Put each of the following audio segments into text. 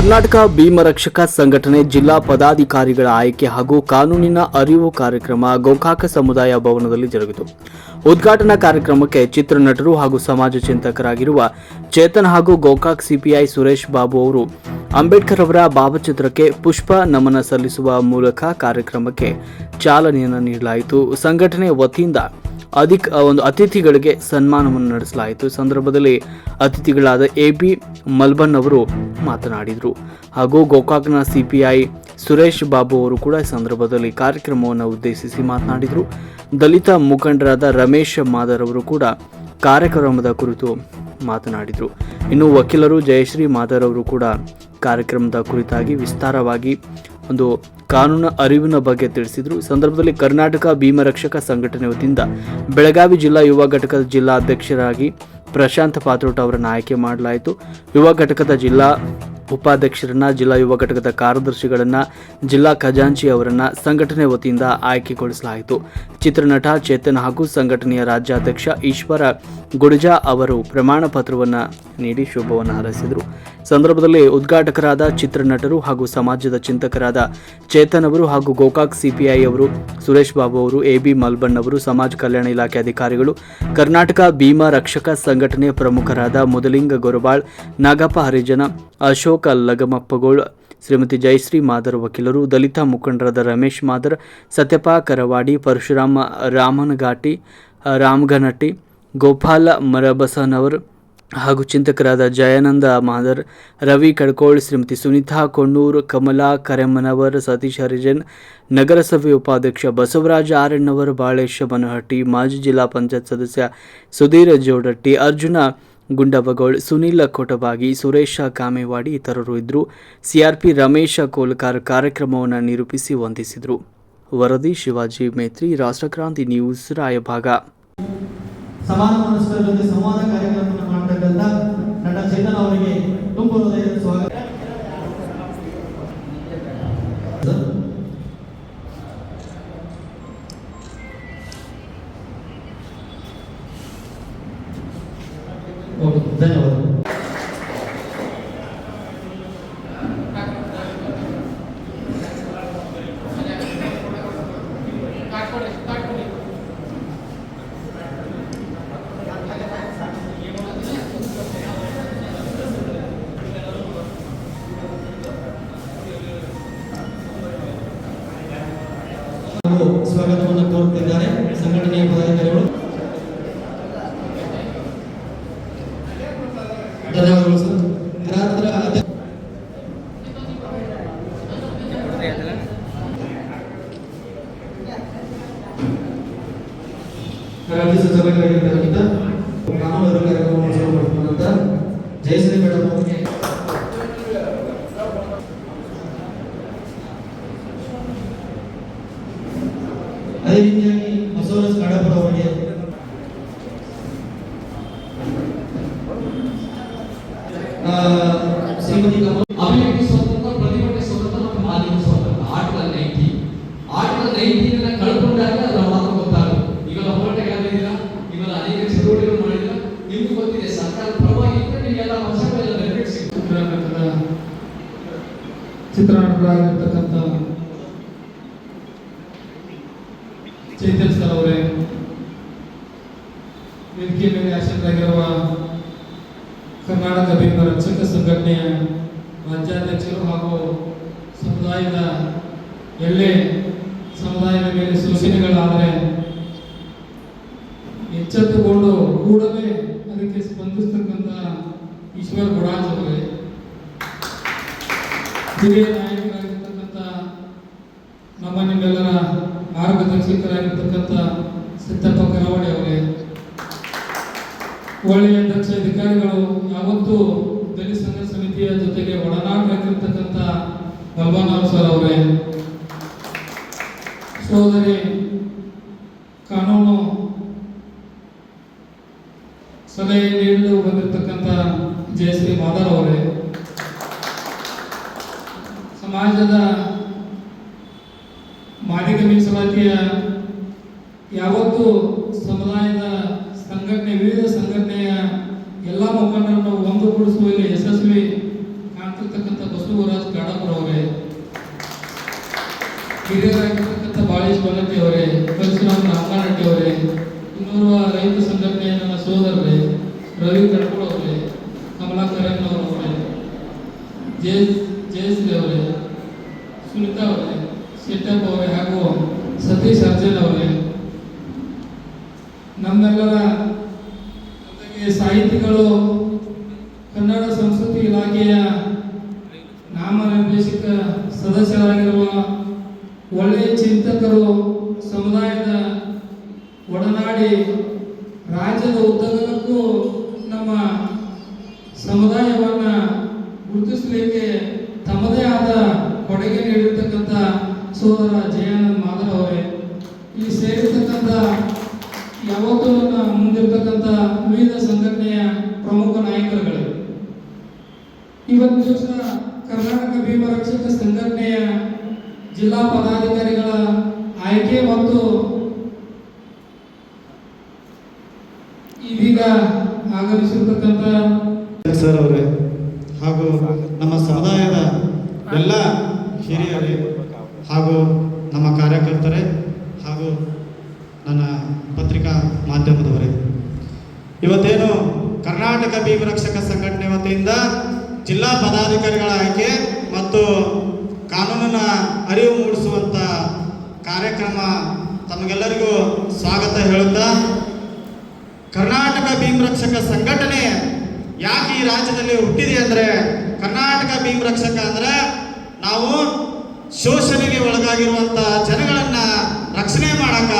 ಕರ್ನಾಟಕ ಭೀಮರಕ್ಷಕ ಸಂಘಟನೆ ಜಿಲ್ಲಾ ಪದಾಧಿಕಾರಿಗಳ ಆಯ್ಕೆ ಹಾಗೂ ಕಾನೂನಿನ ಅರಿವು ಕಾರ್ಯಕ್ರಮ ಗೋಕಾಕ ಸಮುದಾಯ ಭವನದಲ್ಲಿ ಜರುಗಿತು. ಉದ್ಘಾಟನಾ ಕಾರ್ಯಕ್ರಮಕ್ಕೆ ಚಿತ್ರನಟರು ಹಾಗೂ ಸಮಾಜ ಚಿಂತಕರಾಗಿರುವ ಚೇತನ್ ಹಾಗೂ ಗೋಕಾಕ್ ಸಿಪಿಐ ಸುರೇಶ್ ಬಾಬು ಅವರು ಅಂಬೇಡ್ಕರ್ ಅವರ ಭಾವಚಿತ್ರಕ್ಕೆ ಪುಷ್ಪ ನಮನ ಸಲ್ಲಿಸುವ ಮೂಲಕ ಕಾರ್ಯಕ್ರಮಕ್ಕೆ ಚಾಲನೆಯನ್ನು ನೀಡಲಾಯಿತು. ಸಂಘಟನೆ ವತಿಯಿಂದ ಅಧಿಕ ಒಂದು ಅತಿಥಿಗಳಿಗೆ ಸನ್ಮಾನವನ್ನು ನಡೆಸಲಾಯಿತು. ಈ ಸಂದರ್ಭದಲ್ಲಿ ಅತಿಥಿಗಳಾದ ಎ ಪಿ ಮಲ್ಬನ್ ಅವರು ಮಾತನಾಡಿದರು. ಹಾಗೂ ಗೋಕಾಕ್ನ ಸಿಪಿಐ ಸುರೇಶ್ ಬಾಬು ಅವರು ಕೂಡ ಈ ಸಂದರ್ಭದಲ್ಲಿ ಕಾರ್ಯಕ್ರಮವನ್ನು ಉದ್ದೇಶಿಸಿ ಮಾತನಾಡಿದರು. ದಲಿತ ಮುಖಂಡರಾದ ರಮೇಶ್ ಮಾದರ್ ಅವರು ಕೂಡ ಕಾರ್ಯಕ್ರಮದ ಕುರಿತು ಮಾತನಾಡಿದರು. ಇನ್ನು ವಕೀಲರು ಜಯಶ್ರೀ ಮಾದರ್ ಅವರು ಕೂಡ ಕಾರ್ಯಕ್ರಮದ ಕುರಿತಾಗಿ ವಿಸ್ತಾರವಾಗಿ ಒಂದು ಕಾನೂನು ಅರಿವಿನ ಬಗ್ಗೆ ತಿಳಿಸಿದರು. ಈ ಸಂದರ್ಭದಲ್ಲಿ ಕರ್ನಾಟಕ ಭೀಮರಕ್ಷಕ ಸಂಘಟನೆ ವತಿಯಿಂದ ಬೆಳಗಾವಿ ಜಿಲ್ಲಾ ಯುವ ಘಟಕದ ಜಿಲ್ಲಾ ಅಧ್ಯಕ್ಷರಾಗಿ ಪ್ರಶಾಂತ್ ಪಾತ್ರೋಟ ಅವರನ್ನು ಆಯ್ಕೆ ಮಾಡಲಾಯಿತು. ಯುವ ಘಟಕದ ಜಿಲ್ಲಾ ಉಪಾಧ್ಯಕ್ಷರನ್ನ, ಜಿಲ್ಲಾ ಯುವ ಘಟಕದ ಕಾರ್ಯದರ್ಶಿಗಳನ್ನ, ಜಿಲ್ಲಾ ಖಜಾಂಚಿ ಅವರನ್ನ ಸಂಘಟನೆ ವತಿಯಿಂದ ಆಯ್ಕೆಗೊಳಿಸಲಾಯಿತು. ಚಿತ್ರನಟ, ಚೇತನ್ ಹಾಗೂ ಸಂಘಟನೆಯ ರಾಜ್ಯಾಧ್ಯಕ್ಷ ಈಶ್ವರ ಗುಡಜಾ ಅವರು ಪ್ರಮಾಣ ಪತ್ರವನ್ನು ನೀಡಿ ಶುಭವನ್ನು ಹಾರೈಸಿದರು. ಸಂದರ್ಭದಲ್ಲಿ ಉದ್ಘಾಟಕರಾದ ಚಿತ್ರನಟರು ಹಾಗೂ ಸಮಾಜದ ಚಿಂತಕರಾದ ಚೇತನ್ ಅವರು ಹಾಗೂ ಗೋಕಾಕ್ ಸಿಪಿಐ ಅವರು, ಸುರೇಶ್ ಬಾಬು ಅವರು ಎ ಬಿ ಮಲ್ಬನ್ ಅವರು, ಸಮಾಜ ಕಲ್ಯಾಣ ಇಲಾಖೆ ಅಧಿಕಾರಿಗಳು, ಕರ್ನಾಟಕ ಭೀಮಾ ರಕ್ಷಕ ಸಂಘಟನೆ ಪ್ರಮುಖರಾದ ಮುದಲಿಂಗ ಗೊರಬಾಳ್ ನಾಗಪ್ಪ ಹರಿಜನ, ಅಶೋಕ ಲಗಮಪ್ಪಗೋಳ್ ಶ್ರೀಮತಿ ಜಯಶ್ರೀ ಮಾದರ್ ವಕೀಲರು, ದಲಿತ ಮುಖಂಡರಾದ ರಮೇಶ್ ಮಾದರ್ ಸತ್ಯಪ ಕರವಾಡಿ, ಪರಶುರಾಮ ರಾಮನಘಾಟಿ, ರಾಮಘನಟ್ಟಿ, ಗೋಪಾಲ ಮರಬಸನವರ್ ಹಾಗೂ ಚಿಂತಕರಾದ ಜಯಾನಂದ ಮಾದರ್, ರವಿ ಕಡ್ಕೋಳ್, ಶ್ರೀಮತಿ ಸುನೀತಾ ಕೊಣ್ಣೂರು, ಕಮಲಾ ಕರೆಮ್ಮನವರ್, ಸತೀಶ್ ಹರಿಜನ್, ನಗರಸಭೆ ಉಪಾಧ್ಯಕ್ಷ ಬಸವರಾಜ ಆರಣ್ಣವರ್, ಬಾಳೇಶ ಬನಹಟ್ಟಿ, ಮಾಜಿ ಜಿಲ್ಲಾ ಪಂಚಾಯತ್ ಸದಸ್ಯ ಸುಧೀರ ಜೋಡಟ್ಟಿ, ಅರ್ಜುನ ಗುಂಡಬಗೋಳ್, ಸುನೀಲ್ ಕೊಟಬಾಗಿ, ಸುರೇಶ ಕಾಮೇವಾಡಿ ಇತರರು ಇದ್ದರು. ಸಿಆರ್ಪಿ ರಮೇಶ ಕೋಲ್ಕಾರ್ ಕಾರ್ಯಕ್ರಮವನ್ನು ನಿರೂಪಿಸಿ ವಂದಿಸಿದರು. ವರದಿ ಶಿವಾಜಿ ಮೇತ್ರಿ, ರಾಷ್ಟ್ರಕ್ರಾಂತಿ ನ್ಯೂಸ್, ರಾಯಭಾಗ. ಸಮಾನ ಮನಸ್ಕರ ಸಂವಾದ ಕಾರ್ಯಕ್ರಮವನ್ನು ಮಾಡತಕ್ಕಂಥ ನಟ ಚೇತನ್ ಅವರಿಗೆ धन्यवाद. ಸಭೆಗಳಾಗಿರ್ತಕ್ಕಂಥ ಕಾನೂನು ಕಾರ್ಯಕ್ರಮವನ್ನು ಜಯಶ್ರೀ ಮೇಡಮ್ ಚೈತನ್ಯ ಸರ್ ಅವರೇ ವೇದಿಕೆ ಮೇಲೆ ಆಸಕ್ತರಾಗಿರುವ ಕರ್ನಾಟಕ ಭೀಮ ರಕ್ಷಕ ಸಂಘಟನೆಯ ರಾಜ್ಯಾಧ್ಯಕ್ಷರು ಹಾಗೂ ಸಮುದಾಯದ ಎಲ್ಲೇ ಸಮುದಾಯದ ಮೇಲೆ ಸೂಚನೆಗಳಾದರೆ ಎಚ್ಚೆತ್ತುಕೊಂಡು ಕೂಡಲೇ ಅದಕ್ಕೆ ಸ್ಪಂದಿಸ್ತಕ್ಕಂಥ ಈಶ್ವರ್ ಗುಡಾಜ್ ಅವರೇ ಹಿರಿಯ ನಾಯಕರಾಗಿರ್ತಕ್ಕಂಥ ನಮ್ಮ ನಿಮ್ಮೆಲ್ಲರ ಮಾರ್ಗದರ್ಶಕರಾಗಿರ್ತಕ್ಕಂಥ ಸಿದ್ದಪ್ಪ ಕರಾವಳಿ ಅವರೇ ಒಳ್ಳೆಯ ದಕ್ಷ ಅಧಿಕಾರಿಗಳು ಯಾವತ್ತೂ ದಲಿತ ಸಂಘ ಸಮಿತಿಯ ಜೊತೆಗೆ ಒಡನಾಟರಾಗಿರ್ತಕ್ಕಂಥ ಭಗವಾನ್ ಸರ್ ಅವರೇ ಸೋದರಿ ಕಾನೂನು ಸಲಹೆ ನೀಡಲು ಬಂದಿರತಕ್ಕಂಥ ಜಯಶ್ರೀ ಮಾಧವ್ ಅವರೇ ಸಮಾಜದ ಮಾದಿಗ ಮೀಸಲಾತಿಯ ಯಾವತ್ತೂ ಸಮುದಾಯದ ಸಂಘಟನೆ ವಿವಿಧ ಸಂಘಟನೆಯ ಎಲ್ಲ ಮುಖಂಡರನ್ನು ಒಂದುಗೂಡಿಸುವಲ್ಲಿ ಯಶಸ್ವಿ ಕಾಣ್ತಿರ್ತಕ್ಕಂಥ ಬಸವ ಬಸವರಾಜ್ ಕಾಡಪುರವರೇ ಹಿರಿಯರಾಗಿರ್ತಕ್ಕಂಥ ಬಾಳೇಶ್ ಬಲ್ಲಟ್ಟಿ ಅವರೇ ಪರಶುರಾಮ್ ರಾಮನಟ್ಟಿ ಅವರೇ ಇನ್ನೋರ್ವ ರೈತ ಸಂಘಟನೆಯ ನನ್ನ ಸೋದರರೇ ರವಿ ಕಡ್ಕೊಳ ಅವರೇ ಕಮಲಾಕರನ್ ಅವರೇ ಜಯ ಜಯಶ್ರೀ ಅವರೇ ಸುನಿತಾ ಅವರೇ ಶೆಟ್ಟಪ್ಪ ಅವರೇ ಹಾಗೂ ಸತೀಶ್ ಅರ್ಜನ್ ಅವರೇ. ನಮ್ಮೆಲ್ಲರ ಜೊತೆಗೆ ಸಾಹಿತಿಗಳು ಕನ್ನಡ ಸಂಸ್ಕೃತಿ ಇಲಾಖೆಯ ಯಾವತ್ತೂ ಮುಂದಿರ್ತಕ್ಕಂಥ ವಿವಿಧ ಸಂಘಟನೆಯ ಪ್ರಮುಖ ನಾಯಕರುಗಳು. ಇವತ್ತು ದಿವಸ ಕರ್ನಾಟಕ ಭೀಮ ರಕ್ಷಕ ಸಂಘಟನೆಯ ಜಿಲ್ಲಾ ಪದಾಧಿಕಾರಿಗಳ ಆಯ್ಕೆ ಮತ್ತು ಇದೀಗ ಆಗಮಿಸಿರ್ತಕ್ಕಂಥ ಸರ್ ಅವರೇ ಹಾಗೂ ನಮ್ಮ ಸಮುದಾಯದ ಎಲ್ಲ ಹಿರಿಯರೇ ಹಾಗೂ ನಮ್ಮ ಕಾರ್ಯಕರ್ತರೇ ಹಾಗೂ ನನ್ನ ಪತ್ರಿಕಾ ಮಾಧ್ಯಮದವರೇ ಇವತ್ತೇನು ಕರ್ನಾಟಕ ಭೀಮ ರಕ್ಷಕ ಸಂಘಟನೆ ವತಿಯಿಂದ ಜಿಲ್ಲಾ ಪದಾಧಿಕಾರಿಗಳ ಆಯ್ಕೆ ಮತ್ತು ಕಾನೂನಿನ ಅರಿವು ಮೂಡಿಸುವಂಥ ಕಾರ್ಯಕ್ರಮ ತಮಗೆಲ್ಲರಿಗೂ ಸ್ವಾಗತ ಹೇಳುತ್ತಾ, ಕರ್ನಾಟಕ ಭೀಮ್ ರಕ್ಷಕ ಸಂಘಟನೆ ಯಾಕೆ ಈ ರಾಜ್ಯದಲ್ಲಿ ಹುಟ್ಟಿದೆ ಅಂದ್ರೆ, ಕರ್ನಾಟಕ ಭೀಮ್ ರಕ್ಷಕ ಅಂದ್ರೆ ನಾವು ಶೋಷಣೆಗೆ ಒಳಗಾಗಿರುವಂಥ ಜನಗಳನ್ನ ರಕ್ಷಣೆ ಮಾಡಕ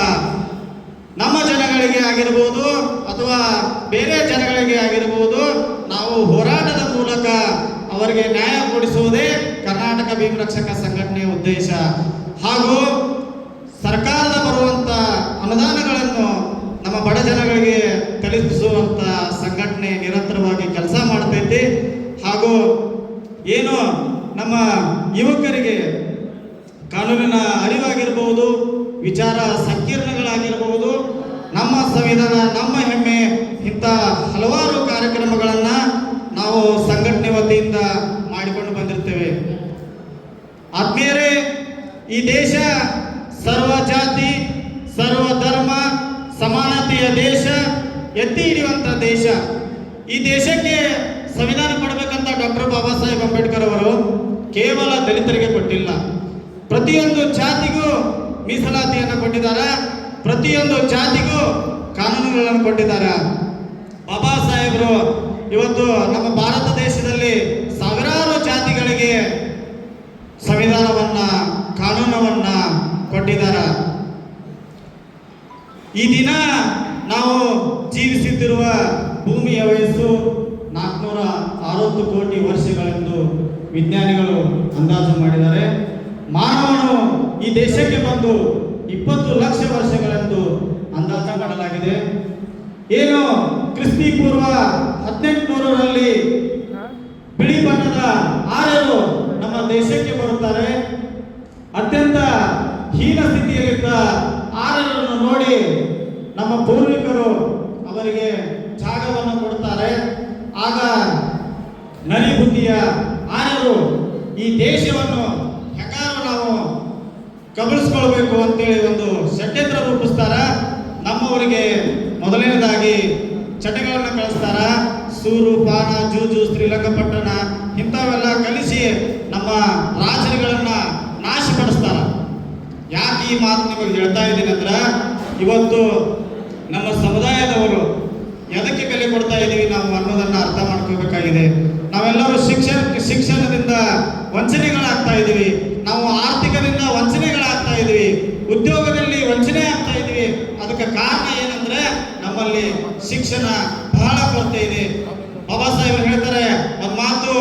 ನಮ್ಮ ಜನಗಳಿಗೆ ಆಗಿರ್ಬೋದು ಅಥವಾ ಬೇರೆ ಜನಗಳಿಗೆ ಆಗಿರ್ಬೋದು ನಾವು ಹೋರಾಟದ ಮೂಲಕ ಅವರಿಗೆ ನ್ಯಾಯ ಕೊಡಿಸುವುದೇ ಕರ್ನಾಟಕ ಭೀಮ ರಕ್ಷಕ ಸಂಘಟನೆಯ ಉದ್ದೇಶ. ಹಾಗೂ ಸರ್ಕಾರದ ಬರುವಂತ ಅನುದಾನಗಳನ್ನು ನಮ್ಮ ಬಡ ಜನಗಳಿಗೆ ತಲುಪಿಸುವಂತ ಸಂಘಟನೆ ನಿರಂತರವಾಗಿ ಕೆಲಸ ಮಾಡ್ತೈತಿ. ಹಾಗೂ ಏನು ನಮ್ಮ ಯುವಕರಿಗೆ ಕಾನೂನಿನ ಅರಿವಾಗಿರಬಹುದು, ವಿಚಾರ ಸಂಕೀರ್ಣಗಳಾಗಿರಬಹುದು, ನಮ್ಮ ಸಂವಿಧಾನ, ನಮ್ಮ ಹೆಮ್ಮೆ, ಇಂಥ ಹಲವಾರು ಕಾರ್ಯಕ್ರಮಗಳನ್ನು ನಾವು ಸಂಘಟನೆ ವತಿಯಿಂದ ಮಾಡಿಕೊಂಡು ಬಂದಿರ್ತೇವೆ. ಆತ್ಮೀಯರೇ, ಈ ದೇಶ ಸರ್ವ ಜಾತಿ, ಸರ್ವ ಧರ್ಮ, ಸಮಾನತೆಯ ದೇಶ, ಎತ್ತಿ ಹಿಡಿಯುವಂತ ದೇಶ. ಈ ದೇಶಕ್ಕೆ ಸಂವಿಧಾನ ಕೊಡಬೇಕಂತ ಡಾಕ್ಟರ್ ಬಾಬಾ ಸಾಹೇಬ್ ಅಂಬೇಡ್ಕರ್ ಅವರು ಕೇವಲ ದಲಿತರಿಗೆ ಕೊಟ್ಟಿಲ್ಲ. ಪ್ರತಿಯೊಂದು ಜಾತಿಗೂ ಮೀಸಲಾತಿಯನ್ನು ಕೊಟ್ಟಿದ್ದಾರೆ. ಪ್ರತಿಯೊಂದು ಜಾತಿಗೂ ಕಾನೂನುಗಳನ್ನು ಕೊಟ್ಟಿದ್ದಾರೆ. ಬಾಬಾ ಸಾಹೇಬರು ಇವತ್ತು ನಮ್ಮ ಭಾರತ ದೇಶದಲ್ಲಿ ಸಾವಿರಾರು ಜಾತಿಗಳಿಗೆ ಸಂವಿಧಾನವನ್ನ, ಕಾನೂನವನ್ನ ಕೊಟ್ಟಿದ್ದಾರೆ. ಈ ದಿನ ನಾವು ಜೀವಿಸುತ್ತಿರುವ ಭೂಮಿಯ ವಯಸ್ಸು ನಾಲ್ಕುನೂರ ಅರವತ್ತು ಕೋಟಿ ವರ್ಷಗಳೆಂದು ವಿಜ್ಞಾನಿಗಳು ಅಂದಾಜು ಮಾಡಿದ್ದಾರೆ. ಮಾನವನು ಈ ದೇಶಕ್ಕೆ ಬಂದು ಇಪ್ಪತ್ತು ಲಕ್ಷ ವರ್ಷಗಳೆಂದು ಅಂದಾಜು ಮಾಡಲಾಗಿದೆ. ಏನು ಕ್ರಿಸ್ತಿ ಪೂರ್ವ ಹದಿನೆಂಟುನೂರರಲ್ಲಿ ಬಿಳಿ ಬಣ್ಣದ ಆರ್ಯರು ನಮ್ಮ ದೇಶಕ್ಕೆ ಬರುತ್ತಾರೆ. ಅತ್ಯಂತ ಹೀನ ಸ್ಥಿತಿಯಲ್ಲಿದ್ದ ಆರ್ಯರನ್ನು ನೋಡಿ ನಮ್ಮ ಪೂರ್ವಿಕರು ಅವರಿಗೆ ಜಾಗವನ್ನು ಕೊಡುತ್ತಾರೆ. ಆಗ ನರಿಬುದ್ಧಿಯ ಆರ್ಯರು ಈ ದೇಶವನ್ನು ಹೆಂಗಾರು ನಾವು ಕಬಳಿಸ್ಕೊಳ್ಬೇಕು ಅಂತೇಳಿ ಒಂದು ಷಡ್ಯಂತ್ರ ರೂಪಿಸ್ತಾರ. ನಮ್ಮವರಿಗೆ ಮೊದಲನೇದಾಗಿ ಚಟಗಳನ್ನು ಕಳಿಸ್ತಾರ ಸೂರು ಪಾನ ಜೂಜು ಶ್ರೀರಂಗಪಟ್ಟಣ ಇಂಥವೆಲ್ಲ ಕಲಿಸಿ ನಮ್ಮ ರಾಜರುಗಳನ್ನ ನಾಶಪಡಿಸ್ತಾರ. ಯಾಕೆ ಈ ಮಾತು ನಿಮಗೆ ಹೇಳ್ತಾ ಇದ್ದೀನಿ ಅಂದ್ರೆ, ಇವತ್ತು ನಮ್ಮ ಸಮುದಾಯದವರು ಎದಕ್ಕೆ ಬೆಲೆ ಕೊಡ್ತಾ ಇದ್ದೀವಿ ನಾವು ಅನ್ನೋದನ್ನ ಅರ್ಥ ಮಾಡ್ಕೋಬೇಕಾಗಿದೆ. ನಾವೆಲ್ಲರೂ ಶಿಕ್ಷಣ, ಶಿಕ್ಷಣದಿಂದ ವಂಚನೆಗಳಾಗ್ತಾ ಇದ್ದೀವಿ ನಾವು ಆರ್ಥಿಕದಿಂದ ವಂಚನೆಗಳಾಗ್ತಾ ಇದ್ದೀವಿ ಉದ್ಯೋಗದಲ್ಲಿ ವಂಚನೆ ಆಗ್ತಾ ಇದ್ದೀವಿ ಅದಕ್ಕೆ ಕಾರಣ ಏನಂದ್ರೆ, ನಮ್ಮಲ್ಲಿ ಶಿಕ್ಷಣ ಬಹಳ ಕೊರತೆ ಇದೆ. ಬಾಬಾ ಸಾಹೇಬರು ಹೇಳ್ತಾರೆ, ಒಂದು ಮಾತು,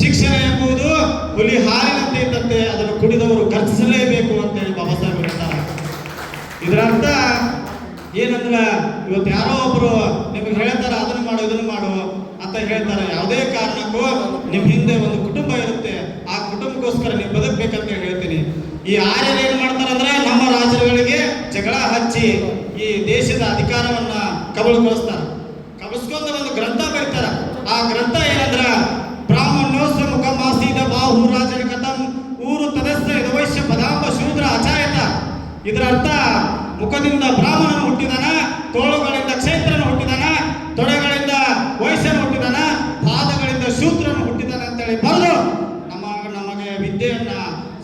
ಶಿಕ್ಷಣ ಎಂಬುದು ಹುಲಿ ಹಾಲಿನಂತೆ ಇದ್ದಂತೆ ಅದನ್ನು ಕುಡಿದವರು ಖರ್ಚಿಸಲೇಬೇಕು ಅಂತ ಹೇಳಿ ಬಾಬಾ ಸಾಹೇಬ್ ಹೇಳ್ತಾರೆ. ಇದರ ಅರ್ಥ ಏನಂದ್ರೆ, ಇವತ್ತು ಯಾರೋ ಒಬ್ರು ನಿಮಗೆ ಹೇಳ್ತಾರೆ, ಅದನ್ನು ಮಾಡು, ಇದನ್ನು ಮಾಡು ಅಂತ ಹೇಳ್ತಾರೆ. ಯಾವುದೇ ಕಾರಣಕ್ಕೂ ನಿಮ್ ಹಿಂದೆ ಒಂದು ಕುಟುಂಬ ಇರುತ್ತೆ. ಆ ಕುಟುಂಬಕ್ಕೋಸ್ಕರ ನೀವು ಬದುಕಬೇಕಂತ ಹೇಳ್ತೀನಿ. ಈ ಆರ್ಯರು ಏನ್ ಮಾಡ್ತಾರೆ ಅಂದ್ರೆ ನಮ್ಮ ರಾಜರುಗಳಿಗೆ ಜಗಳ ಹಚ್ಚಿ ಈ ದೇಶದ ಅಧಿಕಾರವನ್ನ ಕಬಳಿಸ್ತಾರ ಕಬಸ್ಕೊಂಡ ಒಂದು ಗ್ರಂಥ ಬರ್ತಾರ. ಆ ಗ್ರಂಥ ಏನಂದ್ರ ಬ್ರಾಹ್ಮಣೋಸ್ ಮುಖ ಮಾಸೀದ ಬಾಹು ರಾಜನ ಕಥಂ, ಊರು ತದಸ್ಯ ವೈಶ್ಯ ಪದಾಂಬ ಶೂದ್ರ, ಅಚಾಯತ. ಇದರ ಅರ್ಥ, ಮುಖದಿಂದ ಬ್ರಾಹ್ಮಣನು ಹುಟ್ಟಿದಾನ, ತೋಳುಗಳಿಂದ ಕ್ಷೇತ್ರನು ಹುಟ್ಟಿದಾನ, ತೊಡೆಗಳಿಂದ ವೈಶ್ಯನು ಹುಟ್ಟಿದಾನ, ಪಾದಗಳಿಂದ ಶೂದ್ರ ಹುಟ್ಟಿದಾನ ಅಂತ ಅಂತೇಳಿ ಬರೆದು ನಮ್ಮ ನಮಗೆ ವಿದ್ಯೆಯನ್ನ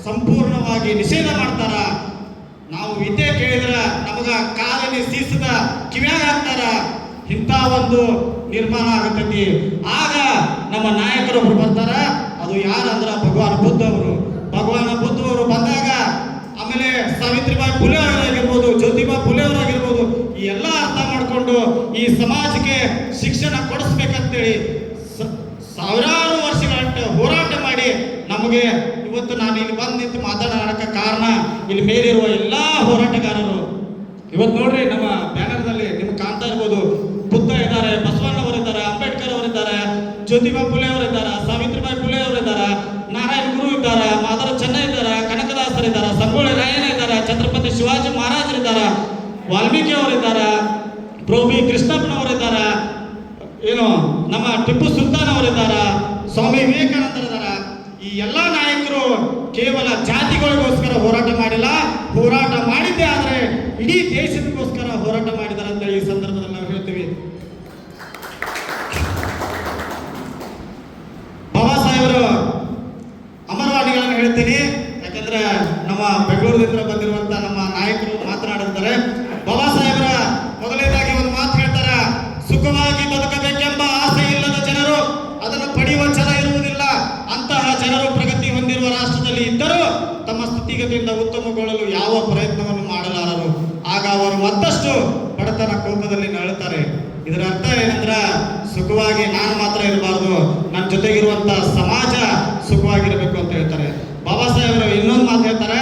ಸಂಪೂರ್ಣವಾಗಿ ನಿಷೇಧ ಮಾಡ ಒಂದು ನಿರ್ಮಾಣ ಆಗತೈತಿ. ಆಗ ನಮ್ಮ ನಾಯಕರೊಬ್ರು ಬರ್ತಾರ, ಅದು ಯಾರಂದ್ರ ಭಗವಾನ್ ಬುದ್ಧ ಅವರು. ಭಗವಾನ್ ಬುದ್ಧ ಅವರು ಬಂದಾಗ ಆಮೇಲೆ ಸಾವಿತ್ರಿಬಾಯಿ ಫುಲೆ ಅವರಾಗಿರ್ಬೋದು, ಜ್ಯೋತಿಬಾ ಫುಲೆ ಅವರಾಗಿರ್ಬೋದು, ಈ ಎಲ್ಲ ಅರ್ಥ ಮಾಡಿಕೊಂಡು ಈ ಸಮಾಜಕ್ಕೆ ಶಿಕ್ಷಣ ಕೊಡಿಸ್ಬೇಕಂತೇಳಿ ಸಾವಿರಾರು ವರ್ಷಗಳಂಟ ಹೋರಾಟ ಮಾಡಿ ನಮಗೆ ಇವತ್ತು ನಾನು ಇಲ್ಲಿ ಬಂದು ನಿಂತು ಕಾರಣ ಇಲ್ಲಿ ಮೇಲಿರುವ ಎಲ್ಲಾ ಹೋರಾಟಗಾರರು. ಇವತ್ತು ನೋಡ್ರಿ போராட்டமாக ಸಮಾಜ ಸುಖವಾಗಿರಬೇಕು ಅಂತ ಹೇಳ್ತಾರೆ. ಬಾಬಾ ಸಾಹೇಬರು ಇನ್ನೊಂದು ಮಾತು ಹೇಳ್ತಾರೆ,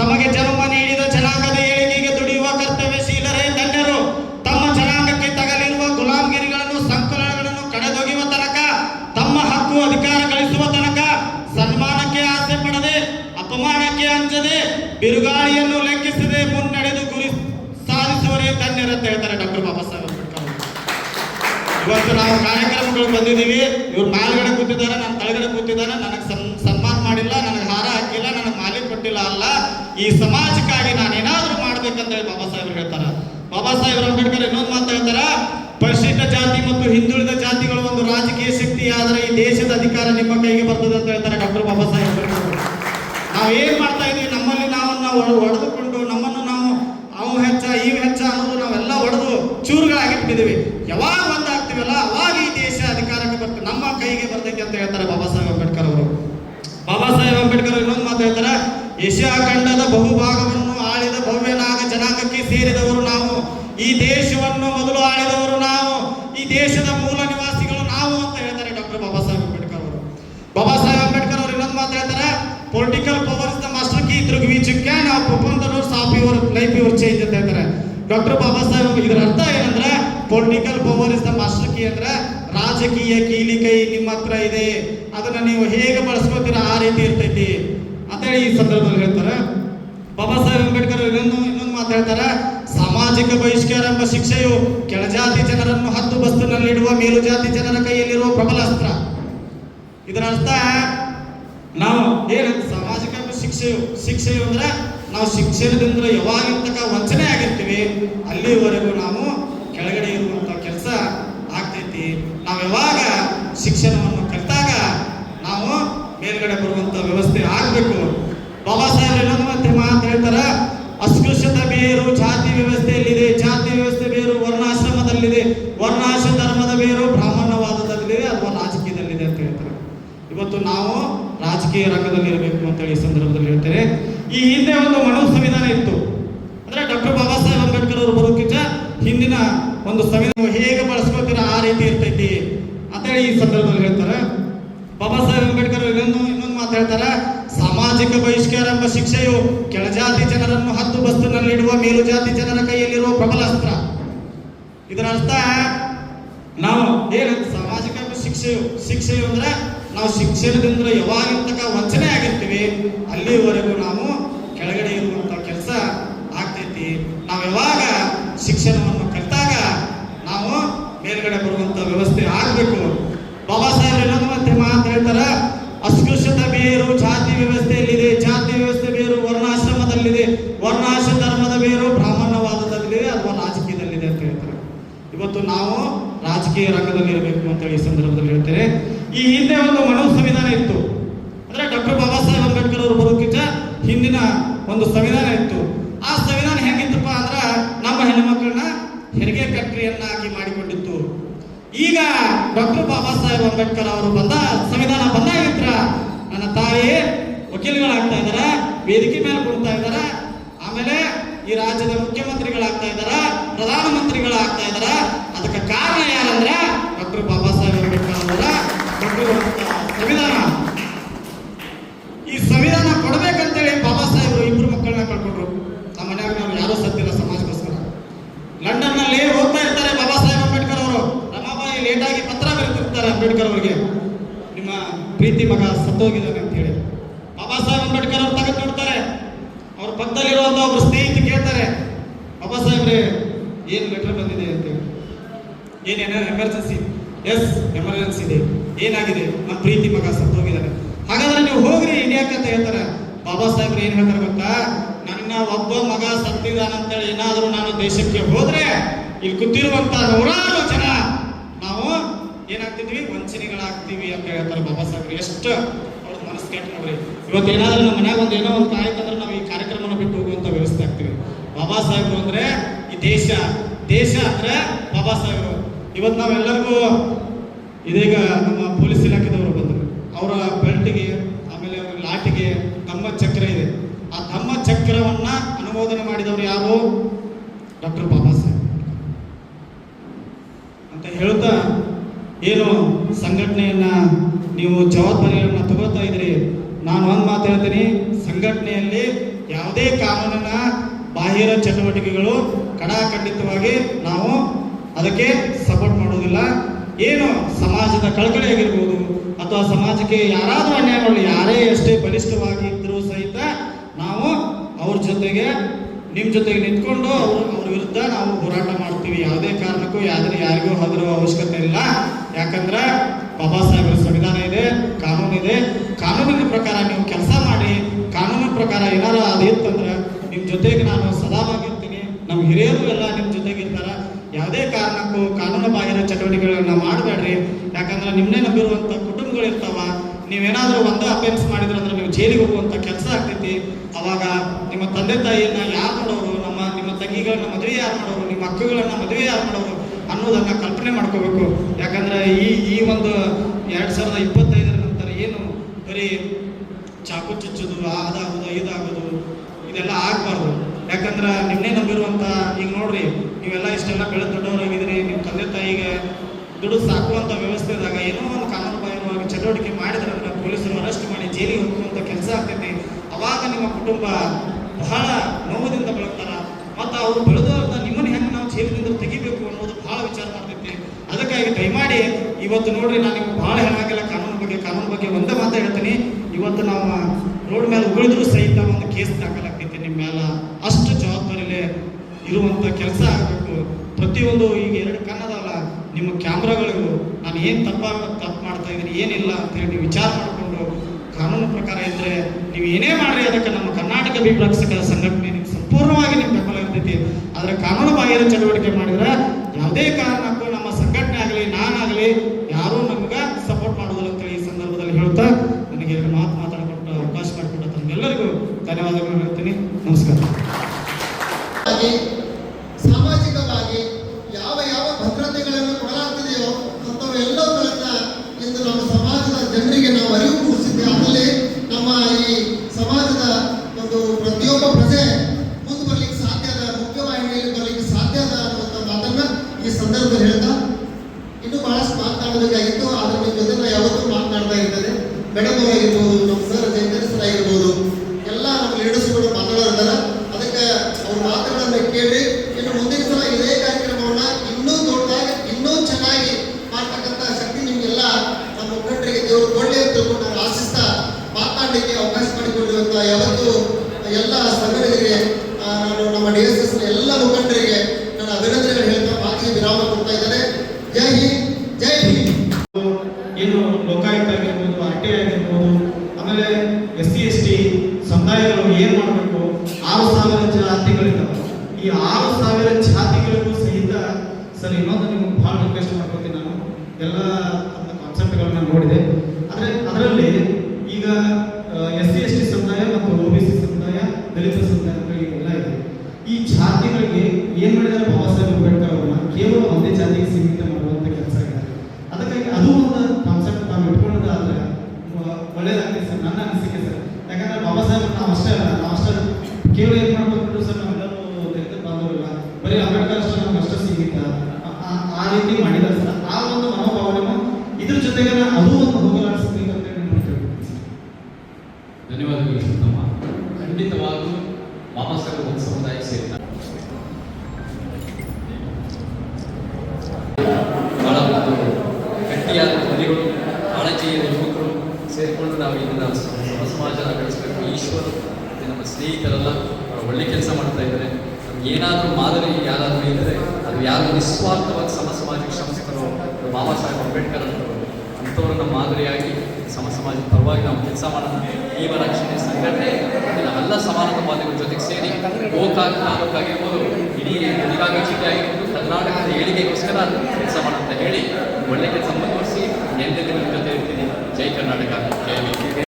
ತಮಗೆ ಜನ್ಮ ನೀಡಿದ ಜನಾಂಗದ ಏಳಿಗೆಗೆ ದುಡಿಯುವ ಕರ್ತವ್ಯಶೀಲರೇ ಧನ್ಯರು ತಮ್ಮ ಜನಾಂಗಕ್ಕೆ ತಗಲಿರುವ ಗುಲಾಮಗಿರಿಗಳನ್ನು ಸಂಕಲನಗಳನ್ನು ಕಡೆದೊಗೆಯುವ ತನಕ, ತಮ್ಮ ಹಕ್ಕು ಅಧಿಕಾರ ಗಳಿಸುವ ತನಕ ಸನ್ಮಾನಕ್ಕೆ ಆಸೆ ಪಡದೆ, ಅಪಮಾನಕ್ಕೆ ಅಂಜದೆ, ಬಿರುಗಾಳಿಯನ್ನು ಲೆಕ್ಕಿಸದೆ ಮುನ್ನಡೆದು ಗುರಿ ಸಾಧಿಸುವರೇ ಧನ್ಯರಂತ ಹೇಳ್ತಾರೆ ಡಾಕ್ಟರ್ ಬಾಬಾ ಸಾಹೇಬ್. ಇವತ್ತು ನಾವು ಕಾರ್ಯಕ್ರಮಗಳು ಬಂದಿದ್ದೀವಿ. ಇವ್ರು ಮೇಲ್ಗಡೆ ಕೂತಿದ್ದಾರೆ, ನಾನು ನನಗೆ ಸನ್ಮಾನ ಮಾಡಿಲ್ಲ, ನನಗೆ ಹಾರ ಹಾಕಿಲ್ಲ, ನನಗೆ ಮಾಲಿಕ್ ಕೊಟ್ಟಿಲ್ಲ ಅಲ್ಲ, ಈ ಸಮಾಜಕ್ಕಾಗಿ ನಾನು ಏನಾದರೂ ಮಾಡ್ಬೇಕಂತ ಹೇಳಿ ಬಾಬಾ ಸಾಹೇಬ್ರು ಹೇಳ್ತಾರ ಬಾಬಾ ಸಾಹೇಬ್ ಅಂಬೇಡ್ಕರ್ ಇನ್ನೊಂದು ಮಾತು ಹೇಳ್ತಾರ, ಪರಿಶಿಷ್ಟ ಜಾತಿ ಮತ್ತು ಹಿಂದುಳಿದ ಜಾತಿಗಳು ಒಂದು ರಾಜಕೀಯ ಶಕ್ತಿ ಆದರೆ ಈ ದೇಶದ ಅಧಿಕಾರ ನಿಮ್ಮ ಕೈಗೆ ಬರ್ತದೆ ಅಂತ ಹೇಳ್ತಾರೆ ಡಾಕ್ಟರ್ ಬಾಬಾ ಸಾಹೇಬ್ ಅಂಬೇಡ್ಕರ್. ನಾವು ಏನ್ ಮಾಡ್ತಾ ಇದೀವಿ ನಮ್ಮಲ್ಲಿ ನಾವು ನಾವು ಹೊಡೆದುಕೊಂಡು ನಮ್ಮನ್ನು ನಾವು ಅವು ಹೆಚ್ಚ ಇವು ಹೆಚ್ಚ ಅನ್ನೋದು ನಾವೆಲ್ಲ ಹೊಡೆದು ಚೂರುಗಳಾಗಿಟ್ಟಿದ್ದೀವಿ ಯಾವಾಗ ಒಂದಾಗ್ತೀವಲ್ಲ ಅವಾಗ ಈ ದೇಶ ಅಧಿಕಾರಕ್ಕೆ ಬರ್ತದೆ ನಮ್ಮ ಕೈಗೆ ಬರ್ತೈತೆ ಅಂತ ಹೇಳ್ತಾರೆ ಬಾಬಾ ಸಾಹೇಬ್ ಅಂಬೇಡ್ಕರ್ ಅವರು ಬಾಬಾ ಸಾಹೇಬ್ ಅಂಬೇಡ್ಕರ್ ಇನ್ನೊಂದು ಮಾತು ಹೇಳ್ತಾರೆ, ಏಷ್ಯಾ ಖಂಡದ ಬಹುಭಾಗವನ್ನು ಆಳಿದ ಭವ್ಯನಾಗ ಜನಾಂಗಕ್ಕೆ ಸೇರಿದವರು ನಾವು. ಈ ದೇಶವನ್ನು ಮೊದಲು ಆಳಿದವರು ನಾವು. ಈ ದೇಶದ ಮೂಲ ನಿವಾಸಿಗಳು ನಾವು ಅಂತ ಹೇಳ್ತಾರೆ ಡಾಕ್ಟರ್ ಬಾಬಾ ಸಾಹೇಬ್ ಅಂಬೇಡ್ಕರ್ ಅವರು. ಬಾಬಾ ಸಾಹೇಬ್ ಅಂಬೇಡ್ಕರ್ ಅವರು ಇನ್ನೊಂದು ಮಾತು ಹೇಳ್ತಾರೆ political power is the master key ತ್ರಿಗ್ವಿ ಚಿಕ್ಕ ನಾವು ಸಾಫ್ ಯುವರ್ ಲೈಫ್ ಯುವರ್ ಚೇಂಜ್ ಅಂತ ಹೇಳ್ತಾರೆ. ಡಾಕ್ಟರ್ ಬಾಬಾ ಸಾಹೇಬ್ ಇದರ ಅರ್ಥ ಏನಂದ್ರೆ political power is the master key ಅಂದ್ರೆ ರಾಜಕೀಯ ಕೀಲಿ ಕೈ ನಿಮ್ಮ ಹತ್ರ ಇದೆ, ಅದನ್ನ ನೀವು ಹೇಗೆ ಬಳಸ್ಕೊತೀರಾ ಆ ರೀತಿ ಇರ್ತೈತಿ ಅಂತೇಳಿ ಈ ಸಂದರ್ಭದಲ್ಲಿ ಹೇಳ್ತಾರೆ. ಬಾಬಾ ಸಾಹೇಬ್ ಅಂಬೇಡ್ಕರ್ ಇನ್ನೊಂದು ಇನ್ನೊಂದು ಮಾತು ಹೇಳ್ತಾರೆ, ಸಾಮಾಜಿಕ ಬಹಿಷ್ಕಾರ ಎಂಬ ಶಿಕ್ಷೆಯು ಕೆಳಜಾತಿ ಜನರನ್ನು ಹತ್ತು ಬಸ್ತಿನಲ್ಲಿಡುವ ಮೇಲುಜಾತಿ ಜನರ ಕೈಯಲ್ಲಿರುವ ಪ್ರಬಲ ಅಸ್ತ್ರ. ಇದರ ಅರ್ಥ, ನಾವು ಏನು, ಸಾಮಾಜಿಕ ಶಿಕ್ಷೆಯು ಶಿಕ್ಷೆಯು ಅಂದ್ರೆ ನಾವು ಶಿಕ್ಷಣದಿಂದ ತನಕ ವಂಚನೆ ಆಗಿರ್ತೀವಿ, ಅಲ್ಲಿವರೆಗೂ ನಾವು ಕೆಳಗಡೆ ಇರುವಂತ ಕೆಲಸ ಆಗ್ತೈತಿ. ನಾವು ಯಾವಾಗ ಶಿಕ್ಷಣವನ್ನು ಕಲಿತಾಗ ನಾವು ಮೇಲ್ಗಡೆ ಬರುವಂತ ವ್ಯವಸ್ಥೆ ಆಗಬೇಕು. ಬಾಬಾ ಸಾಹೇಬ್ ಇನ್ನೊಂದು ಮತ್ತೆ ಮಾತು ಹೇಳ್ತಾರ, ಅಸ್ಪೃಶ್ಯತೆ ಬೇರು, ಜಾತಿ ವ್ಯವಸ್ಥೆಯಲ್ಲಿದೆ, ಜಾತಿ ವ್ಯವಸ್ಥೆ ಬೇರು, ವರ್ಣಾಶ್ರಮದಲ್ಲಿದೆ ವರ್ಣಾಶ್ರಮ ಧರ್ಮದ ಬೇರು ಬ್ರಾಹ್ಮಣವಾದದಲ್ಲಿದೆ ಅಥವಾ ರಾಜಕೀಯದಲ್ಲಿದೆ ಅಂತ ಹೇಳ್ತಾರೆ. ಇವತ್ತು ನಾವು ರಾಜಕೀಯ ರಂಗದಲ್ಲಿ ಇರಬೇಕು ಅಂತ ಹೇಳಿ ಈ ಸಂದರ್ಭದಲ್ಲಿ ಹೇಳ್ತಾರೆ. ಈ ಹಿಂದೆ ಒಂದು ಮನೋ ಸಂವಿಧಾನ ಇತ್ತು. ಅಂದ್ರೆ ಡಾಕ್ಟರ್ ಬಾಬಾ ಸಾಹೇಬ್ ಅಂಬೇಡ್ಕರ್ ಅವರು ಬರೋಕ್ಕಿಂತ ಹಿಂದಿನ ಒಂದು ಸಂವಿಧಾನ ಹೇಗೆ ಬಳಸ್ಕೊತೀರಾ ಆ ರೀತಿ ಇರ್ತೈತಿ ಅಂತೇಳಿ ಈ ಸಂದರ್ಭದಲ್ಲಿ ಹೇಳ್ತಾರೆ. ಬಾಬಾ ಸಾಹೇಬ್ ಅಂಬೇಡ್ಕರ್ ಇನ್ನೊಂದು ಇನ್ನೊಂದು ಮಾತು ಹೇಳ್ತಾರೆ. ಸಾಮಾಜಿಕ ಬಹಿಷ್ಕಾರ ಎಂಬ ಶಿಕ್ಷೆಯು ಕೆಳಜಾತಿ ಜನರನ್ನು ಹತ್ತು ಬಸ್ತಿನಲ್ಲಿಡುವ ಮೇಲುಜಾತಿ ಜನರ ಕೈಯಲ್ಲಿರುವ ಪ್ರಬಲ ಅಸ್ತ್ರ. ಇದರ ಅರ್ಥ ನಾವು ಏನು? ಸಾಮಾಜಿಕ ಶಿಕ್ಷೆಯು ಶಿಕ್ಷೆಯು ಅಂದ್ರೆ ನಾವು ಶಿಕ್ಷಣದಿಂದ ಯಾವಾಗಿರ್ತಕ್ಕ ವಂಚನೆ ಆಗಿರ್ತೀವಿ, ಅಲ್ಲಿವರೆಗೂ ನಾವು ಕೆಳಗಡೆ ಇರುವಂಥ ಕೆಲಸ ಆಗ್ತೈತಿ. ನಾವು ಯಾವಾಗ ಶಿಕ್ಷಣವನ್ನು ಕಲಿತಾಗ ನಾವು ಮೇಲ್ಗಡೆ ಬರುವಂತ ವ್ಯವಸ್ಥೆ ಆಗಬೇಕು. ಬಾಬಾ ಸಾಹೇಬ್ ಇನ್ನೊಂದು ಮತ್ತೆ ಮಾತು ಹೇಳ್ತಾರ? ಅಸ್ಪೃಶ್ಯತ ಬೇರು, ಜಾತಿ ವ್ಯವಸ್ಥೆಯಲ್ಲಿದೆ ಜಾತಿ ವ್ಯವಸ್ಥೆ ಬೇರು, ವರ್ಣಾಶ್ರಮದಲ್ಲಿದೆ. ವರ್ಣಾಶ ಧರ್ಮದ ಬೇರು, ಬ್ರಾಹ್ಮಣವಾದದಲ್ಲಿದೆ, ಅಥವಾ ರಾಜಕೀಯದಲ್ಲಿದೆ ಅಂತ ಹೇಳ್ತಾರೆ. ಇವತ್ತು ನಾವು ರಾಜಕೀಯ ರಂಗದಲ್ಲಿ ಇರಬೇಕು ಅಂತೇಳಿ ಈ ಸಂದರ್ಭದಲ್ಲಿ ಹೇಳ್ತಾರೆ. ಈ ಹಿಂದೆ ಒಂದು ಮನೋ ಸಂವಿಧಾನ ಇತ್ತು. ಅಂದ್ರೆ ಡಾಕ್ಟರ್ ಬಾಬಾ ಸಾಹೇಬ್ ಅಂಬೇಡ್ಕರ್ ಅವರು ಬರೋಕ್ಕಿಂತ ಹಿಂದಿನ ಒಂದು ಸಂವಿಧಾನ ಇತ್ತು. ಆ ಸಂವಿಧಾನ ಹೆಂಗಿತ್ತಪ್ಪ ಅಂದ್ರ ನಮ್ಮ ಹೆಣ್ಮಕ್ಳನ್ನ ಹೆರಿಗೆ ಪ್ರಕ್ರಿಯೆಯನ್ನಾಗಿ ಮಾಡಿಕೊಂಡಿತ್ತು. ಈಗ ಡಾಕ್ಟರ್ ಬಾಬಾ ಸಾಹೇಬ್ ಅಂಬೇಡ್ಕರ್ ಅವರು ಬಂದ ಸಂವಿಧಾನ ಬಂದಾಗಿತ್ರ ನನ್ನ ತಾಯಿ ವಕೀಲಗಳಾಗ್ತಾ ಇದಾರ ವೇದಿಕೆ ಮೇಲೆ ಕೊಡ್ತಾ ಇದಾರ ಆಮೇಲೆ ಈ ರಾಜ್ಯದ ಮುಖ್ಯಮಂತ್ರಿಗಳಾಗ್ತಾ ಇದಾರ ಪ್ರಧಾನಮಂತ್ರಿಗಳಾಗ್ತಾ ಇದಾರ ಅದಕ್ಕೆ ಕಾರಣ ಯಾರಂದ್ರೆ ಡಾಕ್ಟರ್ ಬಾಬಾ ಅಂಬೇಡ್ಕರ್ ಅವರಿಗೆ ನಿಮ್ಮ ಪ್ರೀತಿ ಮಗ ಸತ್ತೋಗಿದ್ದಾನೆ ಅಂತ ಹೇಳಿ. ಬಾಬಾ ಸಾಹೇಬ್ ಅಂಬೇಡ್ಕರ್ ಅವ್ರು ತಗೊಂಡು ನೋಡ್ತಾರೆ. ಅವ್ರ ಪಕ್ಕದಲ್ಲಿರುವಂತ ಒಬ್ರು ಸ್ನೇಹಿತ ಕೇಳ್ತಾರೆ, ಬಾಬಾ ಸಾಹೇಬ್ರೆ, ಏನು ಲೆಟರ್ ಬಂದಿದೆ ಅಂತ ಹೇಳಿ. ಏನೇನ ಎಮರ್ಜೆನ್ಸಿ ಎಸ್ ಎಮರ್ಜೆನ್ಸಿ ಇದೆ. ಏನಾಗಿದೆ? ನಮ್ಮ ಪ್ರೀತಿ ಮಗ ಸತ್ತೋಗಿದ್ದಾನೆ. ಹಾಗಾದ್ರೆ ನೀವು ಹೋಗ್ರಿ ಇಂಡಿಯಾಕ್ಕೆ ಅಂತ ಹೇಳ್ತಾರೆ. ಬಾಬಾ ಸಾಹೇಬ್ರು, ಏನ್ ಹೇಳ್ತಾರೆ ಗೊತ್ತಾ? ನನ್ನ ಒಬ್ಬ ಮಗ ಸತ್ತಿದಾನಂತೇಳಿ ಏನಾದರೂ ನಾನು ದೇಶಕ್ಕೆ ಹೋದ್ರೆ, ಇಲ್ಲಿ ಕೂತಿರುವಂತಹ ನೂರಾರು ಜನ ಏನಾಗ್ತಿದ್ವಿ? ವಂಚನೆಗಳಾಗ್ತೀವಿ ಅಂತ ಹೇಳ್ತಾರೆ ಬಾಬಾ ಸಾಹೇಬ್ರು ಎಷ್ಟು ಅವ್ರ ಮನಸ್ಸು ಕೆಟ್ಟ ನೋಡ್ರಿ ಇವತ್ತು ಏನಾದ್ರೂ ನಮ್ಮ ಮನ್ಯಾಗ ಒಂದು ಏನೋ ಒಂದು ಆಯ್ತಂದ್ರೆ ನಾವು ಈ ಕಾರ್ಯಕ್ರಮನ ಬಿಟ್ಟು ಹೋಗುವಂತ ವ್ಯವಸ್ಥೆ ಆಗ್ತೀವಿ ಬಾಬಾ ಸಾಹೇಬ್ರು ಅಂದ್ರೆ ಈ ದೇಶ. ದೇಶ ಅಂದ್ರೆ ಬಾಬಾ ಸಾಹೇಬ್ರು ಇವತ್ತು ನಾವೆಲ್ಲರಿಗೂ ಇದೀಗ ನಮ್ಮ ಪೊಲೀಸ್ ಇಲಾಖೆದವರು ಬಂದರು. ಅವರ ಬೆಲ್ಟಿಗೆ, ಆಮೇಲೆ ಅವರ ಲಾಟಿಗೆ ತಮ್ಮ ಚಕ್ರ ಇದೆ. ಆ ತಮ್ಮ ಚಕ್ರವನ್ನ ಅನುಮೋದನೆ ಮಾಡಿದವರು ಯಾರು? ಡಾಕ್ಟರ್ ಬಾಬಾ ಸಾಹೇಬ್ ಅಂತ ಹೇಳ್ತಾ ಏನು ಸಂಘಟನೆಯನ್ನ ನೀವು ಜವಾಬ್ದಾರಿಯನ್ನ ತಗೋತಾ ಇದ್ರಿ ನಾನು ಒಂದು ಮಾತು ಹೇಳ್ತೀನಿ. ಸಂಘಟನೆಯಲ್ಲಿ ಯಾವುದೇ ಕಾನೂನಿನ ಬಾಹಿರ ಚಟುವಟಿಕೆಗಳು ಕಡಾಖಂಡಿತವಾಗಿ ನಾವು ಅದಕ್ಕೆ ಸಪೋರ್ಟ್ ಮಾಡೋದಿಲ್ಲ ಏನು ಸಮಾಜದ ಕಳಕಳಿ ಆಗಿರ್ಬೋದು ಅಥವಾ ಸಮಾಜಕ್ಕೆ ಯಾರಾದರೂ ಅನ್ಯಾಯ ಮಾಡಲಿ ಯಾರೇ ಎಷ್ಟೇ ಬಲಿಷ್ಠವಾಗಿದ್ದರೂ ಸಹಿತ ನಾವು ಅವ್ರ ಜೊತೆಗೆ ನಿಮ್ಮ ಜೊತೆಗೆ ನಿಂತ್ಕೊಂಡು ಅವ್ರ ವಿರುದ್ಧ ನಾವು ಹೋರಾಟ ಮಾಡ್ತೀವಿ. ಯಾವುದೇ ಕಾರಣಕ್ಕೂ ಯಾವ್ದು ಯಾರಿಗೂ ಹೆದರುವ ಅವಶ್ಯಕತೆ ಇಲ್ಲ. ಯಾಕಂದ್ರೆ ಬಾಬಾ ಸಾಹೇಬರ ಸಂವಿಧಾನ ಇದೆ, ಕಾನೂನು ಇದೆ. ಕಾನೂನಿನ ಪ್ರಕಾರ ನೀವು ಕೆಲಸ ಮಾಡಿ, ಕಾನೂನಿನ ಪ್ರಕಾರ ಏನಾರು ಅದಿತ್ತಂದ್ರೆ ನಿಮ್ಮ ಜೊತೆಗೆ ನಾನು ಸದಾವಾಗಿರ್ತೀನಿ ನಮ್ಮ ಹಿರಿಯರು ಎಲ್ಲ ನಿಮ್ಮ ಜೊತೆಗೆ ಇರ್ತಾರ. ಯಾವುದೇ ಕಾರಣಕ್ಕೂ ಕಾನೂನು ಬಾಹಿರ ಚಟುವಟಿಕೆಗಳನ್ನ ಮಾಡಬೇಡ್ರಿ. ಯಾಕಂದ್ರೆ ನಿಮ್ಮನ್ನೇ ನಂಬಿರುವಂಥ ಕುಟುಂಬಗಳು ಇರ್ತಾವ. ನೀವೇನಾದ್ರೂ ಒಂದೇ ಅಫೆನ್ಸ್ ಮಾಡಿದ್ರೆ ಅಂದ್ರೆ ನೀವು ಜೈಲಿಗೆ ಹೋಗುವಂಥ ಕೆಲಸ ಆಗ್ತೈತಿ. ಅವಾಗ ನಿಮ್ಮ ತಂದೆ ತಾಯಿಯನ್ನ ಯಾರು ಮಾಡೋರು ನಿಮ್ಮ ಅಕ್ಕಗಳನ್ನ ಮದುವೆ ಯಾರು ಮಾಡೋರು ಅನ್ನೋದನ್ನ ಕಲ್ಪನೆ ಮಾಡ್ಕೋಬೇಕು. ಯಾಕಂದ್ರೆ ಈ ಈ ಒಂದು ಎರಡ್ ಸಾವಿರದ ಇಪ್ಪತ್ತೈದರ ನಂತರ ಏನು ಬರೀ ಚಾಕು ಚುಚ್ಚೋದು, ಅದಾಗೋದು, ಇದಾಗೋದು, ಇದೆಲ್ಲ ಆಗ್ಬಾರ್ದು. ಯಾಕಂದ್ರೆ ನಿನ್ನೆ ನಂಬಿರುವಂತ, ಈಗ ನೋಡ್ರಿ, ನೀವೆಲ್ಲ ಇಷ್ಟೆಲ್ಲ ಬೆಳೆ ದೊಡ್ಡವರಾಗಿದ್ರಿ ನಿಮ್ಮ ತಂದೆ ತಾಯಿಗೆ ದುಡ್ಡು ಸಾಕುವಂತ ಇದ್ದಾಗ ಏನೋ ಒಂದು ಕಾನೂನು ಬಾಹಿರವಾಗಿ ಚಟುವಟಿಕೆ ಮಾಡಿದ್ರೆ ಅದನ್ನ ಪೊಲೀಸರು ಅರೆಸ್ಟ್ ಮಾಡಿ ಜೈಲಿಗೆ ಹೋಗುವಂತ ಕೆಲಸ ಆಗ್ತೈತಿ. ಅವಾಗ ನಿಮ್ಮ ಕುಟುಂಬ ಬಹಳ ನೋವುದಿಂದ ಬೆಳಗ್ತಾರ. ಮತ್ತು ಅವ್ರು ಬೆಳೆದವ್ರನ್ನ ಇವತ್ತು ನೋಡ್ರಿ, ನಾನು ನಿಮ್ಗೆ ಬಹಳ ಹೇಳಾಗಿಲ್ಲ ಕಾನೂನು ಬಗ್ಗೆ ಕಾನೂನು ಬಗ್ಗೆ ಒಂದೇ ಮಾತು ಹೇಳ್ತೀನಿ. ಇವತ್ತು ನಾವು ರೋಡ್ ಮೇಲೆ ಉಗುಳಿದ್ರು ಸಹಿತ ಒಂದು ಕೇಸ್ ದಾಖಲಾಗ್ತೈತಿ. ನಿಮ್ಮ ಮೇಲೆ ಅಷ್ಟು ಜವಾಬ್ದಾರಿಲೆ ಇರುವಂಥ ಕೆಲಸ ಆಗಬೇಕು. ಪ್ರತಿಯೊಂದು ಈಗ ಎರಡು ಕನ್ನದಲ್ಲ ನಿಮ್ಮ ಕ್ಯಾಮ್ರಾಗಳಿಗೂ ನಾನು ಏನು ತಪ್ಪ ತಪ್ಪು ಮಾಡ್ತಾ ಇದ್ದೀನಿ, ಏನಿಲ್ಲ ಅಂತ ಹೇಳಿ ನೀವು ವಿಚಾರ ಮಾಡಿಕೊಂಡು ಕಾನೂನು ಪ್ರಕಾರ ಇದ್ದರೆ ನೀವು ಏನೇ ಮಾಡ್ರಿ, ಅದಕ್ಕೆ ನಮ್ಮ ಕರ್ನಾಟಕ ವಿಭಕ್ಷಕ ಸಂಘಟನೆ ನಿಮ್ಗೆ ಸಂಪೂರ್ಣವಾಗಿ ನಿಮ್ಮ ಬೆಂಬಲ ಇರ್ತೈತಿ. ಆದರೆ ಕಾನೂನು ಬಾಹಿರ ಚಟುವಟಿಕೆ ಮಾಡಿದ್ರೆ ಯಾವುದೇ ಕಾರಣಕ್ಕೂ ನಮ್ಮ ಸಂಘಟನೆ ಆಗಲಿ ನಾನಾಗಲಿ ಯಾರೂ ನಮ್ಗೆ ಸಪೋರ್ಟ್ ಮಾಡೋದಿಲ್ಲ ಅಂತ ಈ ಸಂದರ್ಭದಲ್ಲಿ ಹೇಳ್ತಾ ನನಗೆ ಎರಡು ಮಾತು ಮಾತಾಡಿಕೊಟ್ಟ ಅವಕಾಶ ಮಾಡಿಕೊಟ್ಟ ತಮಗೆಲ್ಲರಿಗೂ ಧನ್ಯವಾದಗಳು ಹೇಳ್ತೀನಿ ನಮಸ್ಕಾರ ಆಗಿ ಸಾಮಾಜಿಕವಾಗಿ ಯಾವ ಯಾವ ಭದ್ರತೆಗಳನ್ನು ಕೊಡಲಾಗ್ತಿದೆಯೋ ಅಂಥವೆಲ್ಲವುಗಳನ್ನ ಇಂದು ನಮ್ಮ ಸಮಾಜದ ಜನರಿಗೆ ನಾವು ಅರಿವು ಮೂಡಿಸಿದ್ದೆ ಅದರಲ್ಲಿ ನಮ್ಮ ಈ ಸಮಾಜದ ಒಂದು ಪ್ರತಿಯೊಬ್ಬ ಪ್ರಜೆ ಮುಂದೆ ಬರ್ಲಿಕ್ಕೆ ಸಾಧ್ಯ ಅದ ಮುಖ್ಯವಾಹಿನಿಯಲ್ಲಿ ಬರ್ಲಿಕ್ಕೆ ಸಾಧ್ಯ ಅದ ಅನ್ನುವಂಥ ಮಾತನ್ನ ಈ ಸಂದರ್ಭದಲ್ಲಿ ಹೇಳ್ತಾ ಇನ್ನೂ ಬಹಳಷ್ಟು ಮಾತನಾಡಬೇಕಾಗಿತ್ತು ಆದ್ರೆ ನಿಮ್ಮ ಜೊತೆ ನಾವು ಯಾವತ್ತೂ ಮಾತನಾಡ್ತಾ ಇರ್ತೇನೆ ಮೇಡಮ್ ಅವರಾಗಿರ್ಬೋದು ನಮ್ಮ ಸರ್ ಜಯಂಕರ್ ಸರ್ ಆಗಿರ್ಬೋದು ಎಲ್ಲ ನಮ್ಮ ಲೀಡರ್ಸ್ಗಳು ಮಾತಾಡೋರಿದ್ದಾರೆ ಅದಕ್ಕೆ ಅವ್ರ ಮಾತುಗಳನ್ನು ಕೇಳಿ ಇನ್ನು ಮುಂದಿನ ಸಲ ಇದೇ ಕಾರ್ಯಕ್ರಮವನ್ನ ಇನ್ನೂ ದೊಡ್ಡದಾಗಿ ಇನ್ನೂ ಚೆನ್ನಾಗಿ ಮಾಡ್ತಕ್ಕಂಥ ಶಕ್ತಿ ನಿಮಗೆಲ್ಲ ನಮ್ಮ ಮುಖಂಡರಿಗೆ ದೇವರು ಕೊಡಲಿ ಅಂತ ತಿಳ್ಕೊಂಡು ನಾನು ಆಶಿಸ್ತಾ ಮಾತನಾಡಲಿಕ್ಕೆ ಅವಕಾಶ ಮಾಡಿಕೊಟ್ಟಿರುವಂಥ ಯಾವತ್ತು ಎಲ್ಲ ಸಂಘಟನೆಗೆ ಆ, ನಾನು ನಮ್ಮ ಡಿ ಎಸ್ ಎಸ್ ಎಲ್ಲ ಮುಖಂಡರಿಗೆ ನನ್ನ ಅಭಿನಂದನೆಗಳು ಹೇಳ್ತಾ ಮಾತಿಗೆ ವಿರಾಮ ಕೊಡ್ತಾ ಇದ್ದಾರೆ ಜೈ ಹಿಂದ್ ಜೈ ಭೀಮ್ ಏನು ಲೋಕಾಯುಕ್ತ ಆಗಿರ್ಬೋದು ಆರ್ ಟಿ ಆಗಿರ್ಬೋದು ಆಮೇಲೆ ಎಸ್ ಸಿ ಎಸ್ ಟಿ ಸಮುದಾಯಗಳು ಏನು ಮಾಡಬೇಕು ಆರು ಸಾವಿರ ಜಾತಿಗಳಿದ್ದಾವೆ ಈ ಆರು ಸಾವಿರ ಜಾತಿಗಳಿಗೂ ಸಹಿತ ಸರ್ ಇನ್ನೊಂದು ನಿಮ್ಗೆ ಭಾಳ ರಿಕ್ವೆಸ್ಟ್ ಮಾಡ್ಕೋತೀನಿ ನಾನು. ಎಲ್ಲ ಕಾನ್ಸೆಪ್ಟ್ಗಳನ್ನ ನೋಡಿದೆ ಆದರೆ ಅದರಲ್ಲಿ ಈಗ ಎಸ್ ಸಿ ಎಸ್ ಟಿ ಸಮುದಾಯ ಮತ್ತು ಒ ಬಿ ಸಿ ಸಮುದಾಯ ದಲಿತ ಸಮುದಾಯ ಎಲ್ಲ ಇದೆ ಈ ಜಾತಿಗಳಿಗೆ ಏನ್ ಮಾಡಿದ್ದಾರೆ ಬಾಬಾ ಸಾಹೇಬ್ ಅಂಬೇಡ್ಕರ್ ಅವ್ರನ್ನ ಕೇವಲ ಒಂದೇ ಜಾತಿಗೆ ಸೀಮಿತ ಮಾಡುವಂತ ಕೆಲಸ ಆಗಿದೆ ಅದಕ್ಕಾಗಿ ಅದು ಒಂದು ಕಾನ್ಸೆಪ್ಟ್ ನಾವು ಇಟ್ಕೊಳ್ಳೋದಾದ್ರೆ ಒ- ಒಳ್ಳೇದಾಗ್ತದೆ ಸರ್ ನನ್ನ ಅನಿಸಿಕೆ ಸರ್ ಯಾಕಂದ್ರೆ ಬಾಬಾ ಸಾಹೇಬ್ ನಾವು ಅಷ್ಟೇ ಅಲ್ಲ ನಾವು ಅಷ್ಟೇ ಕೇವಲ ಏನ್ ಮಾಡ್ಬೇಕು ಸರ್ ನಾವೆಲ್ಲರೂ ದಲಿತ ಬಾಂಧವರಲ್ಲ ಬರೀ ಅಂಬೇಡ್ಕರ್ ಅಷ್ಟೇ ನಮ್ಗೆ ಅಷ್ಟೇ ಸೀಮಿತ ಆ- ಆ- ಆ ರೀತಿ ಮಾಡಿದ್ದಾರೆ ಸರ್ ಆ ಒಂದು ಮನೋಭಾವನೆ ಇದ್ರ ಜೊತೆಗೆ ಅದು ಒಂದು ಹೋಗಲಾಡಿಸ್ಬೇಕು ಅಂತ ಹೇಳಿ ನಾನು ಕೇಳ್ತೀನಿ ಸರ್. ಧನ್ಯವಾದಗಳು ಶಿವತಮ್ಮ ಖಂಡಿತವಾಗೂ ಬಾಬಾ ಸಾಹೇಬ್ ಒಂದು ಸಮುದಾಯಕ್ಕೆ ಸೇರಿದ ಬಹಳ ಒಂದು ಗಟ್ಟಿಯಾದ ಧ್ವನಿಗಳು ಕಾಳಜಿಯ ಯುವಕರು ಸೇರಿಕೊಂಡು ನಾವು ಇದನ್ನ ಸಮ ಸಮಾಜನ ಬೆಳೆಸಬೇಕು ಈಶ್ವರು ನಮ್ಮ ಸ್ನೇಹಿತರೆಲ್ಲ ಒಳ್ಳೆ ಕೆಲಸ ಮಾಡ್ತಾ ಇದ್ದಾರೆ ಏನಾದರೂ ಮಾದರಿ ಯಾರಾದರೂ ಇದ್ದರೆ ಅದು ಯಾರು ನಿಸ್ವಾರ್ಥವಾಗಿ ಸಮ ಸಮಾಜಕ್ಕೆ ಶ್ರಮಿಸ್ತಾರೋ ಬಾಬಾ ಸಾಹೇಬ್ ಅಂಬೇಡ್ಕರ್ ಅಂಥವ್ರನ್ನ ಮಾದರಿಯಾಗಿ ಸಮ ಸಮಾಜದ ಪರವಾಗಿ ನಾವು ಕೆಲಸ ಮಾಡೋಣ ಈ ರಕ್ಷಣೆ, ಸಂಘಟನೆ ಎಲ್ಲ ನಾವೆಲ್ಲ ಸಮಾನತಾವಾದಿಗಳ ಜೊತೆಗೆ ಸೇರಿ ಗೋಕಾಕ್ ತಾಲೂಕು ಆಗಿರ್ಬೋದು ಇಡೀ ಬೆಳಗಾವಿ ಜಿಲ್ಲೆ ಆಗಿರ್ಬೋದು, ಕರ್ನಾಟಕದ ಏಳಿಗೆಗೋಸ್ಕರ ಕೆಲಸ ಮಾಡೋಣ ಅಂತ ಹೇಳಿ ಒಳ್ಳೆ ಕೆಲಸ ಮುಂದುವರಿಸಿ ಎಂದೆಂದಿಗೂ ನಿಮ್ಮ ಜೊತೆ ಇರ್ತೀನಿ. ಜೈ ಕರ್ನಾಟಕ.